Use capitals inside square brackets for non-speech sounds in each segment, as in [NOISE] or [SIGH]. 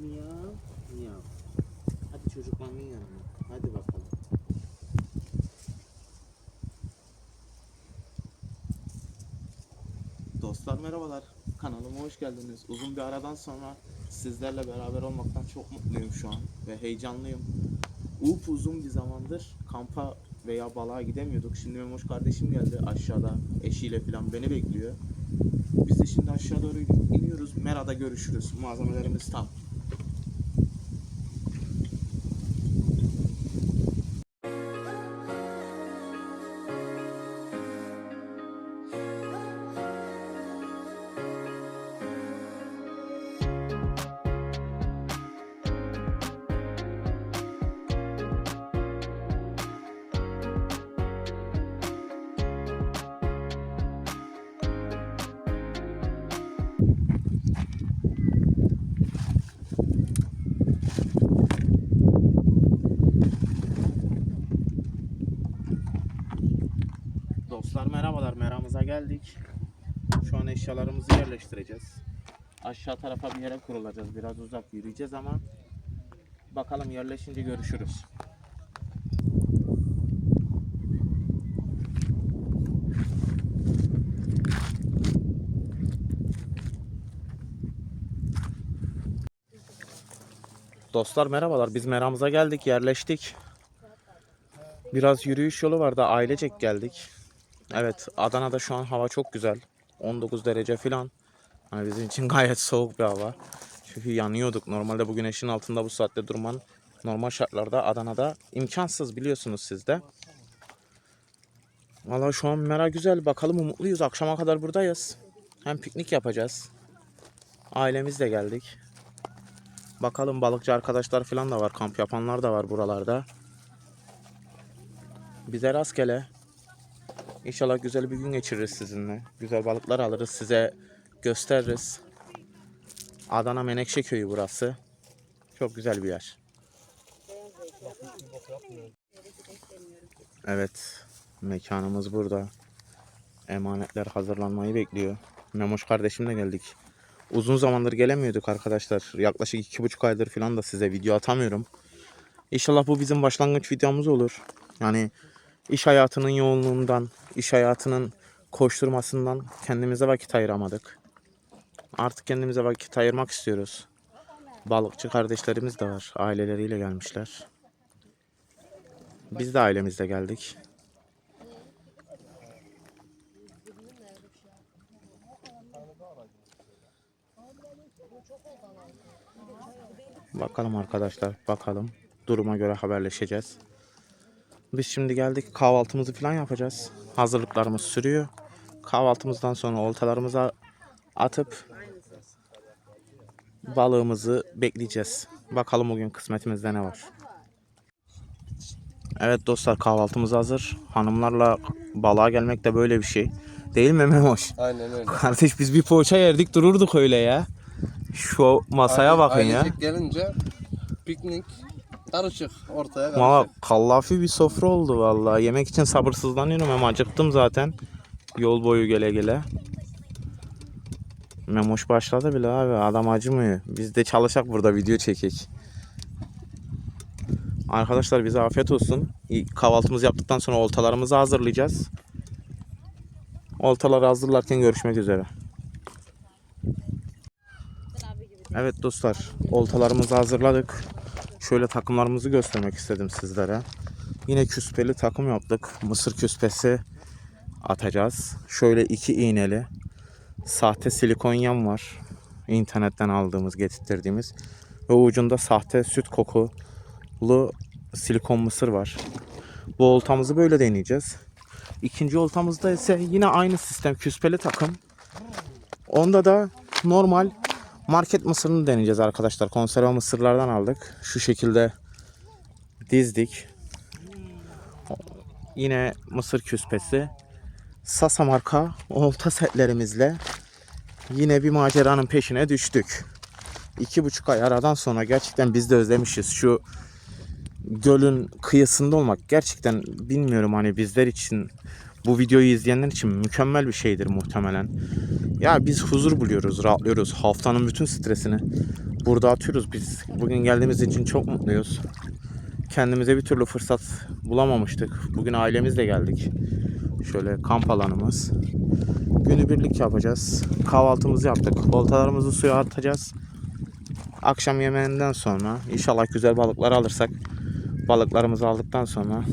Miyav. Miyav. Hadi çocukların yanına. Hadi bakalım. Dostlar merhabalar. Kanalıma hoş geldiniz. Uzun bir aradan sonra sizlerle beraber olmaktan çok mutluyum şu an ve heyecanlıyım. Up uzun bir zamandır kampa veya balığa gidemiyorduk. Şimdi Memoş kardeşim geldi aşağıda eşiyle falan beni bekliyor. Biz de şimdi aşağı doğru iniyoruz. Mera'da görüşürüz. Malzemelerimiz tam. Meramıza geldik. Şu an eşyalarımızı yerleştireceğiz. Aşağı tarafa bir yere kurulacağız. Biraz uzak yürüyeceğiz ama bakalım yerleşince görüşürüz. Dostlar merhabalar. Biz meramıza geldik, yerleştik. Biraz yürüyüş yolu vardı. Ailecek geldik. Evet, Adana'da şu an hava çok güzel. 19 derece falan. Hani bizim için [LAUGHS] gayet soğuk bir hava. Çünkü yanıyorduk. Normalde bu güneşin altında bu saatte durman normal şartlarda Adana'da imkansız biliyorsunuz siz de. Valla şu an mera güzel. Bakalım umutluyuz. Akşama kadar buradayız. Hem piknik yapacağız. Ailemizle geldik. Bakalım balıkçı arkadaşlar falan da var. Kamp yapanlar da var buralarda. Bize rastgele. İnşallah güzel bir gün geçiririz sizinle. Güzel balıklar alırız size gösteririz. Adana Menekşe köyü burası. Çok güzel bir yer. Evet. Mekanımız burada. Emanetler hazırlanmayı bekliyor. Memoş kardeşimle geldik. Uzun zamandır gelemiyorduk arkadaşlar. Yaklaşık iki buçuk aydır falan da size video atamıyorum. İnşallah bu bizim başlangıç videomuz olur. Yani iş hayatının yoğunluğundan, iş hayatının koşturmasından kendimize vakit ayıramadık. Artık kendimize vakit ayırmak istiyoruz. Balıkçı kardeşlerimiz de var. Aileleriyle gelmişler. Biz de ailemizle geldik. Bakalım arkadaşlar, bakalım. Duruma göre haberleşeceğiz. Biz şimdi geldik kahvaltımızı falan yapacağız. Hazırlıklarımız sürüyor. Kahvaltımızdan sonra oltalarımıza atıp balığımızı bekleyeceğiz. Bakalım bugün kısmetimizde ne var. Evet dostlar kahvaltımız hazır. Hanımlarla balığa gelmek de böyle bir şey. Değil mi Memoş? Aynen öyle. Kardeş biz bir poğaça yerdik dururduk öyle ya. Şu masaya bakın ya. Gelince piknik karışık ortaya karışık. Valla kallafi bir sofra oldu vallahi. Yemek için sabırsızlanıyorum hem acıktım zaten. Yol boyu gele gele. Memoş başladı bile abi. Adam acımıyor. Biz de çalışak burada video çekek. Arkadaşlar bize afiyet olsun. Kahvaltımızı yaptıktan sonra oltalarımızı hazırlayacağız. Oltaları hazırlarken görüşmek üzere. Evet dostlar, oltalarımızı hazırladık. Şöyle takımlarımızı göstermek istedim sizlere. Yine küspeli takım yaptık. Mısır küspesi atacağız. Şöyle iki iğneli sahte silikon yem var. İnternetten aldığımız, getirttirdiğimiz. Ve ucunda sahte süt kokulu silikon mısır var. Bu oltamızı böyle deneyeceğiz. İkinci oltamızda ise yine aynı sistem küspeli takım. Onda da normal market mısırını deneyeceğiz arkadaşlar. Konserve mısırlardan aldık. Şu şekilde dizdik. Yine mısır küspesi. Sasa marka olta setlerimizle yine bir maceranın peşine düştük. İki buçuk ay aradan sonra gerçekten biz de özlemişiz. Şu gölün kıyısında olmak gerçekten bilmiyorum hani bizler için bu videoyu izleyenler için mükemmel bir şeydir muhtemelen. Ya biz huzur buluyoruz, rahatlıyoruz. Haftanın bütün stresini burada atıyoruz biz. Bugün geldiğimiz için çok mutluyuz. Kendimize bir türlü fırsat bulamamıştık. Bugün ailemizle geldik. Şöyle kamp alanımız. Günübirlik yapacağız. Kahvaltımızı yaptık. Oltalarımızı suya atacağız. Akşam yemeğinden sonra inşallah güzel balıklar alırsak balıklarımızı aldıktan sonra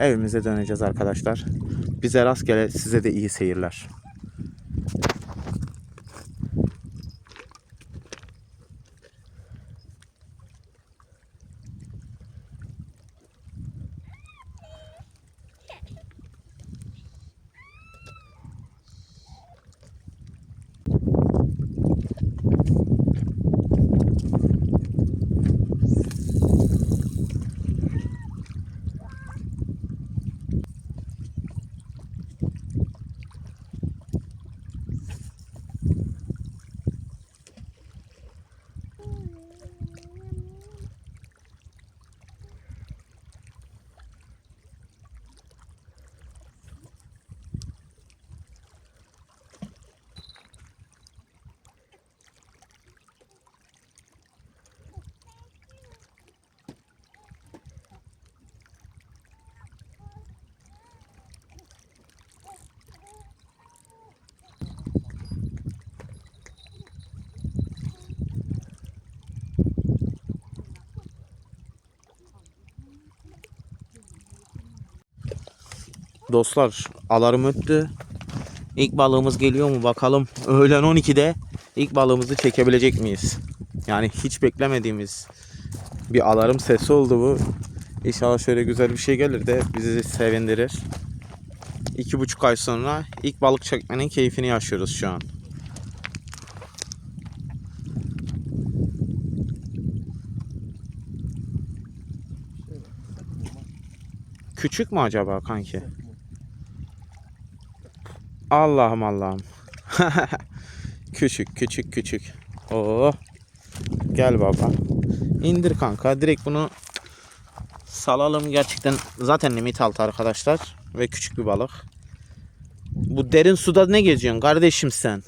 evimize döneceğiz arkadaşlar. Bize rastgele size de iyi seyirler. Dostlar alarm öttü. İlk balığımız geliyor mu bakalım. Öğlen 12'de ilk balığımızı çekebilecek miyiz? Yani hiç beklemediğimiz bir alarm sesi oldu bu. İnşallah şöyle güzel bir şey gelir de bizi sevindirir. İki buçuk ay sonra ilk balık çekmenin keyfini yaşıyoruz şu an. Küçük mü acaba kanki? Allah'ım Allah'ım. [LAUGHS] küçük küçük küçük. Oo. Gel baba. İndir kanka. Direkt bunu salalım. Gerçekten zaten limit altı arkadaşlar. Ve küçük bir balık. Bu derin suda ne geziyorsun kardeşim sen?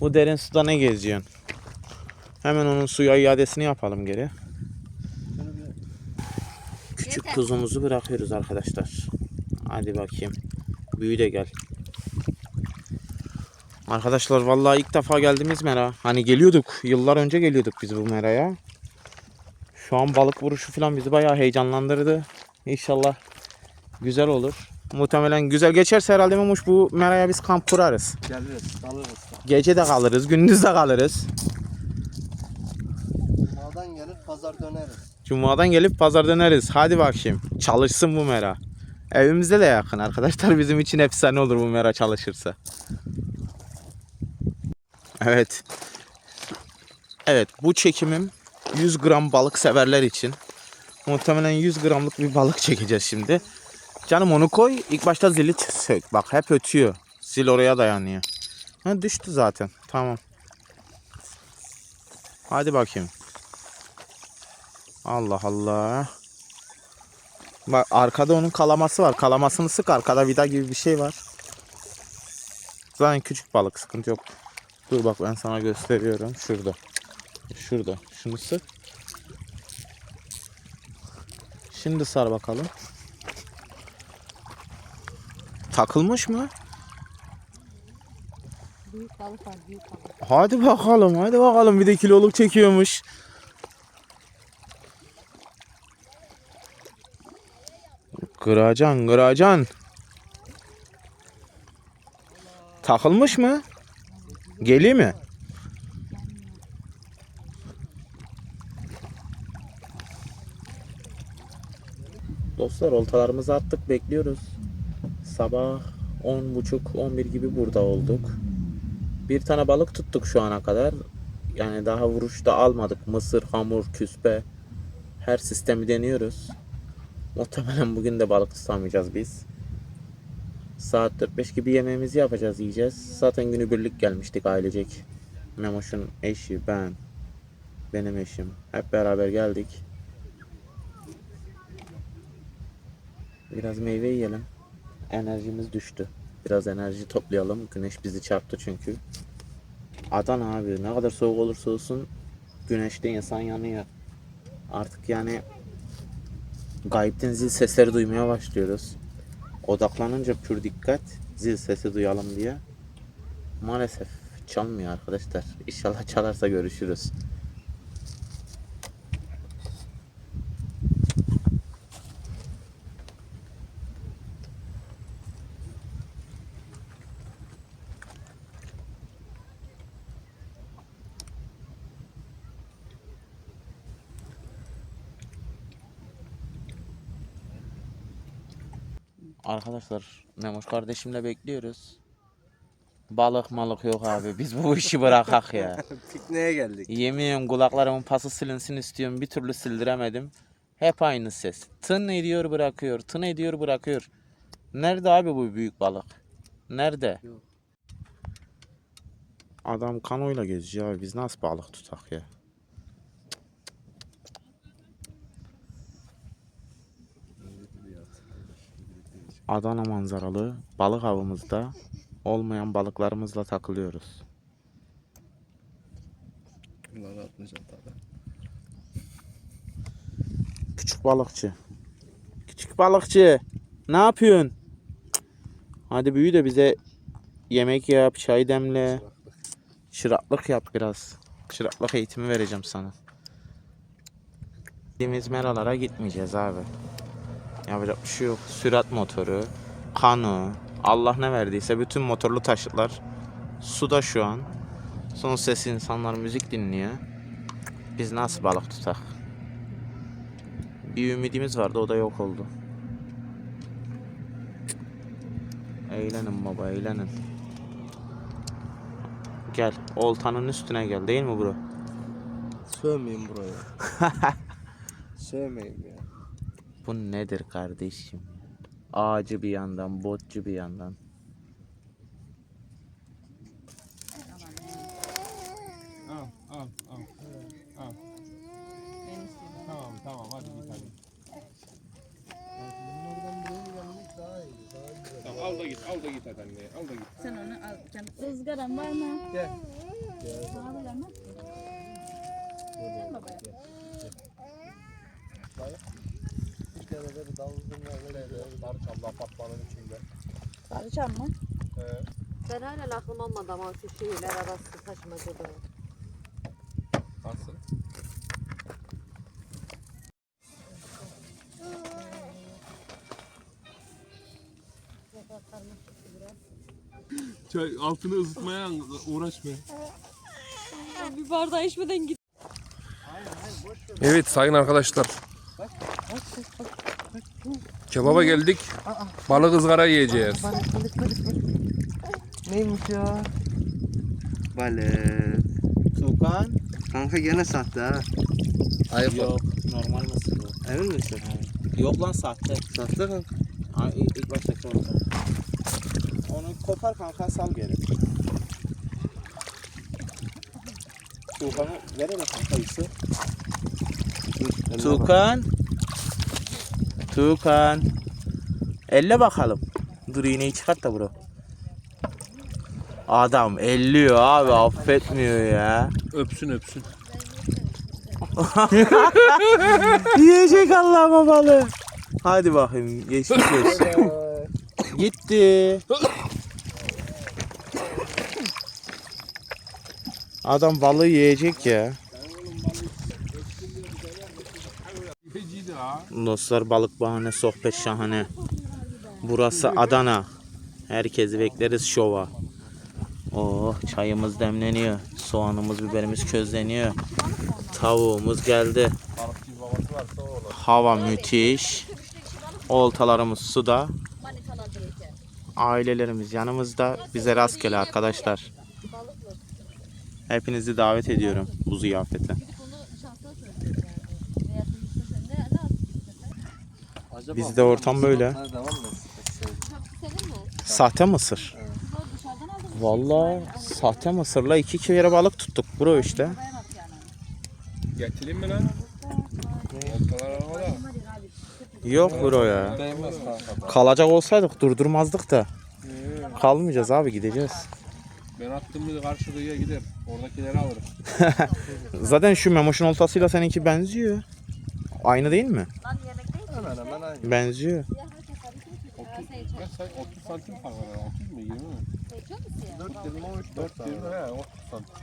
Bu derin suda ne geziyorsun? Hemen onun suya iadesini yapalım geri. Küçük kuzumuzu bırakıyoruz arkadaşlar. Hadi bakayım. Büyü de gel. Arkadaşlar vallahi ilk defa geldiğimiz mera. Hani geliyorduk. Yıllar önce geliyorduk biz bu meraya. Şu an balık vuruşu falan bizi bayağı heyecanlandırdı. İnşallah güzel olur. Muhtemelen güzel geçerse herhalde Memuş bu meraya biz kamp kurarız. Geliriz, alırız. Gece de kalırız, gündüz de kalırız. Dağdan gelir, pazar döneriz. Cuma'dan gelip pazar döneriz. Hadi bakayım. Çalışsın bu mera. Evimizde de yakın arkadaşlar. Bizim için efsane olur bu mera çalışırsa. Evet. Evet bu çekimim 100 gram balık severler için. Muhtemelen 100 gramlık bir balık [LAUGHS] çekeceğiz şimdi. Canım onu koy. İlk başta zili sök. Bak hep ötüyor. Zil oraya dayanıyor. Ha, düştü zaten. Tamam. Hadi bakayım. Allah Allah. Bak arkada onun kalaması var. Kalamasını sık arkada vida gibi bir şey var. Zaten küçük balık sıkıntı yok. Dur bak ben sana gösteriyorum. Şurada. Şurada. Şunu sık. Şimdi sar bakalım. Takılmış mı? Büyük balık var, büyük balık. Hadi bakalım, hadi bakalım. Bir de kiloluk çekiyormuş. Kıracan, kıracan. Takılmış mı? Geliyor mi? Dostlar oltalarımızı attık bekliyoruz. Sabah 10.30-11 gibi burada olduk. Bir tane balık tuttuk şu ana kadar. Yani daha vuruşta almadık. Mısır, hamur, küspe. Her sistemi deniyoruz. Muhtemelen bugün de balık tutamayacağız biz. Saat 4-5 gibi yemeğimizi yapacağız, yiyeceğiz. Zaten günübirlik gelmiştik ailecek. Memoş'un eşi, ben, benim eşim. Hep beraber geldik. Biraz meyve yiyelim. enerjimiz düştü. Biraz enerji toplayalım. Güneş bizi çarptı çünkü. Adana abi ne kadar soğuk olursa olsun güneşte insan yanıyor. Artık yani gayipten zil sesleri duymaya başlıyoruz. Odaklanınca pür dikkat zil sesi duyalım diye. Maalesef çalmıyor arkadaşlar. İnşallah çalarsa görüşürüz. Arkadaşlar Memoş kardeşimle bekliyoruz. Balık malık yok abi. Biz bu işi bırakak ya. [LAUGHS] Pikniğe geldik. Yemin kulaklarımın pası silinsin istiyorum. Bir türlü sildiremedim. Hep aynı ses. Tın ediyor bırakıyor. Tın ediyor bırakıyor. Nerede abi bu büyük balık? Nerede? Yok. Adam kanoyla geziyor abi. Biz nasıl balık tutak ya? Adana manzaralı balık avımızda olmayan balıklarımızla takılıyoruz. Bunları atmayacağım tabii. Küçük balıkçı. Küçük balıkçı. Ne yapıyorsun? Hadi büyü de bize yemek yap, çay demle. Çıraklık yap biraz. Çıraklık eğitimi vereceğim sana. Gittiğimiz meralara gitmeyeceğiz abi. Yapacak bir şey yok. Sürat motoru, kano, Allah ne verdiyse bütün motorlu taşıtlar suda şu an. Son ses insanlar müzik dinliyor. Biz nasıl balık tutak? Bir ümidimiz vardı o da yok oldu. Eğlenin baba eğlenin. Gel oltanın üstüne gel değil mi bro? Sövmeyin buraya. [LAUGHS] Sövmeyin ya. Bu nedir kardeşim? Ağacı bir yandan, botçu bir yandan. Al, al, al. Al. Tamam, tamam. Hadi git hadi. Tamam, al da git, al da git hadi anne. Al da git. Sen onu al. Can. Izgaran var mı? Gel. Var mı? Bir kere de bir davuzun böyle Darçamlı apartmanın içinde. Sarıcan mı? Ee, Ben hala aklım olmadı ama şu şehirler arası taşımacılığı. nasıl? Çay altını ısıtmaya uğraşma. Bir bardağı içmeden git. Evet sayın arkadaşlar. Kebaba geldik. Balık ızgara yiyeceğiz. Neymiş ya? Balık. Tukan? Kanka gene sahte ha. Ayıp Yok normal mısın bu? Emin misin? Yok lan sahte. Sahte kanka. Ay, ilk, baştaki orada. Onu kopar kanka sal geri. Tukan'ı ver hele kanka ise. Tukan. Tukan. Elle bakalım. Dur iğneyi çıkart da bro. Adam elliyor abi affetmiyor ya. Öpsün öpsün. [LAUGHS] Yiyecek Allah'ıma balığı. Hadi bakayım geçmiş [LAUGHS] olsun. Gitti. Adam balığı yiyecek ya. Feciydi ha. Dostlar balık bahane sohbet şahane. Burası Adana. Herkesi bekleriz şova. Oh çayımız demleniyor. Soğanımız biberimiz közleniyor. Tavuğumuz geldi. Hava müthiş. Oltalarımız suda. Ailelerimiz yanımızda. Bize rastgele arkadaşlar. Hepinizi davet ediyorum bu ziyafete. Acaba Bizde ortam böyle. Mı? Sahte mısır. Vallahi sahte mısırla iki kere balık tuttuk bro işte. Getireyim mi lan? Oltalar. Yok bro ya. Kalacak olsaydık durdurmazdık da. Kalmayacağız abi gideceğiz. Ben attım mı karşı kıyıya gider. Oradakileri alırım. [LAUGHS] Zaten şu Memoş'un oltasıyla seninki benziyor. Aynı değil mi? Hemen aynı. Benziyor. 30, ya say 30 santim fark var. 30 mu 20 mi? 4 dedim 13 4 4 20 he 30 santim.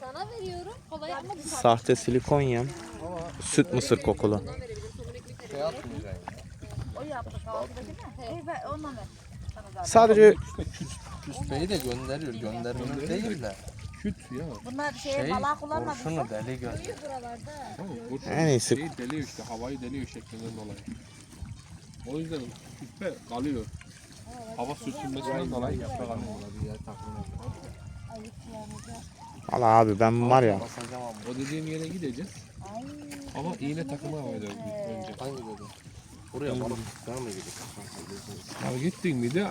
Sana veriyorum. Kolay ama Sahte silikon yem. Süt mısır kokulu. Şey yapmayacaksın. O yaptı kahvaltıda değil mi? Onunla ver. Sadece Küspeyi de gönderiyor. Göndermiyor değil de. Küt ya. Bunlar şey, Şey balığa kullanmadı. kurşunu deli gönderiyor. Tamam, kurşun En iyisi- Şeyi deliyor işte havayı deliyor şeklinden dolayı. O yüzden kütle kalıyor. Hava sürtünmesinden dolayı kütle kalıyor. Valla abi ben var ya. O dediğin yere gideceğiz. Ama iğne takımı yapacağız önce. Hangi dedi? Buraya balık tutmaya mı gidiyor? Ya gittin mi de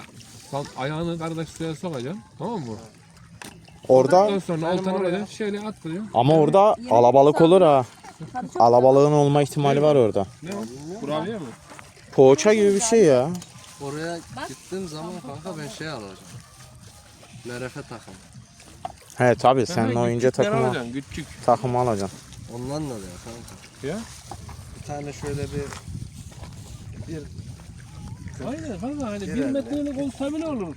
sen ayağını kardeş suya sokacaksın. Tamam mı? Orada Ondan sonra oltanı alacaksın. Şöyle attırıyorsun. ama orada alabalık olur ha. Alabalığın olma ihtimali var orada. Ne o? Kurabiye mi? Poğaça gibi bir şey ya. Oraya gittiğim zaman kanka ben şey alacağım. Merefe takım. He tabi sen oyuncu takımı alacaksın, Küçük. takımı alacaksın. Ondan da ya kanka. Ya? Bir tane şöyle bir bir Aynen kanka hani bir Herhalde. metrelik olsa bile olur.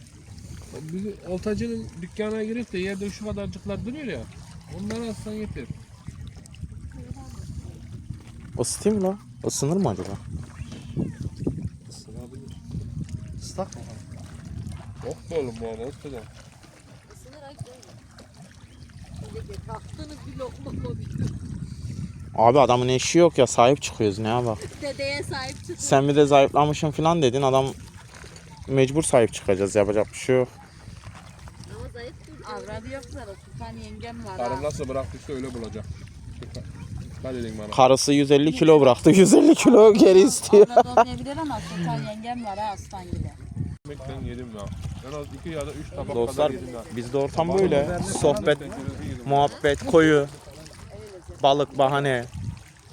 Biz oltacının dükkana girip de yerde şu kadarcıklar duruyor ya. Onları alsan yeter. Isıtayım mı lan? Isınır mı acaba? ısınabilir. Islak mı? Yok be oğlum bu arada ıskıdan. Isınır. Şimdi taktınız bir lokma mı? Abi adamın eşi yok ya sahip çıkıyoruz ne bak. Dedeye sahip çıkın. Sen bir de zayıflamışsın falan dedin adam mecbur sahip çıkacağız yapacak bir şey yok. Ama zayıf dur. Avradı yok zaten. Sultan yengem var. Karım nasıl bıraktıysa öyle bulacak. Dedin bana. Karısı 150 kilo bıraktı 150 kilo geri istiyor. Avradı olmayabilir ama Sultan yengem var ha aslan gibi. Ekmekten yedim ya. En az iki ya da üç tabak Dostlar kadar yedim ya. bizde ortam böyle. Sohbet, muhabbet, koyu, balık, bahane.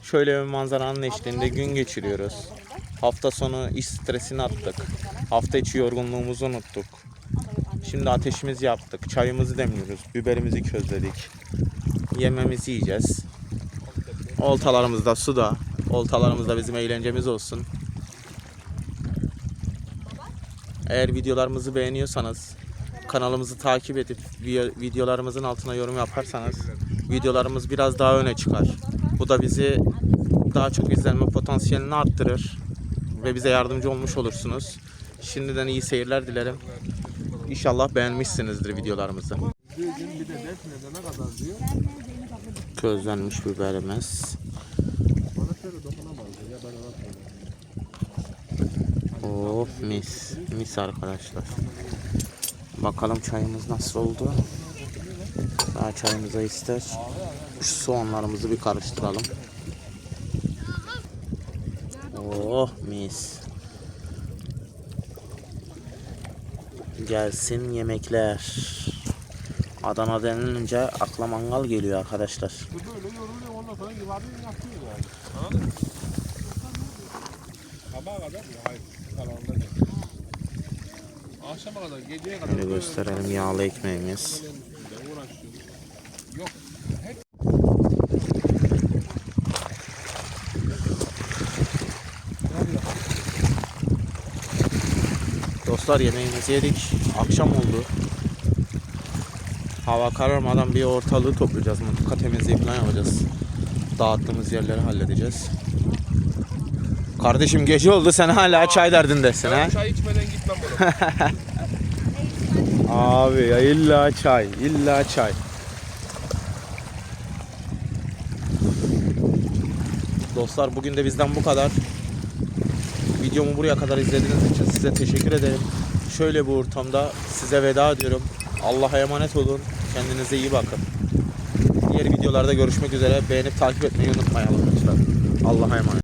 Şöyle bir manzaranın eşliğinde gün geçiriyoruz. Hafta sonu iş stresini attık. Hafta içi yorgunluğumuzu unuttuk. Şimdi ateşimizi yaptık. Çayımızı demliyoruz. Biberimizi közledik. Yememizi yiyeceğiz. Oltalarımızda suda. Oltalarımızda bizim eğlencemiz olsun. Eğer videolarımızı beğeniyorsanız kanalımızı takip edip vi- videolarımızın altına yorum yaparsanız videolarımız biraz daha öne çıkar. Bu da bizi daha çok izlenme potansiyelini arttırır ve bize yardımcı olmuş olursunuz. Şimdiden iyi seyirler dilerim. İnşallah beğenmişsinizdir videolarımızı. Közlenmiş biberimiz. Of mis. Mis arkadaşlar. Bakalım çayımız nasıl oldu. Daha çayımıza ister. Şu soğanlarımızı bir karıştıralım. Oh mis. Gelsin yemekler. Adana denilince akla mangal geliyor arkadaşlar. Bu böyle yoruluyor ondan sonra yuvarlıyor yapıyor yani. Anladın mı? Sabaha kadar mı? Hayır. Kalanında değil. Akşama kadar, geceye kadar. Şöyle gösterelim yağlı ekmeğimiz. Ben uğraşıyorum. Yok. Dostlar yemeğimizi yedik. Akşam oldu. Hava kararmadan bir ortalığı toplayacağız. Mutluka temizliği falan yapacağız. Dağıttığımız yerleri halledeceğiz. Kardeşim gece oldu sen hala çay derdindesin ha. Çay içmeden gitmem bana. [LAUGHS] Abi ya illa çay, illa çay. Dostlar bugün de bizden bu kadar. Videomu buraya kadar izlediğiniz için size teşekkür ederim. Şöyle bu ortamda size veda ediyorum. Allah'a emanet olun. Kendinize iyi bakın. Diğer videolarda görüşmek üzere. Beğenip takip etmeyi unutmayalım lütfen. Allah'a emanet.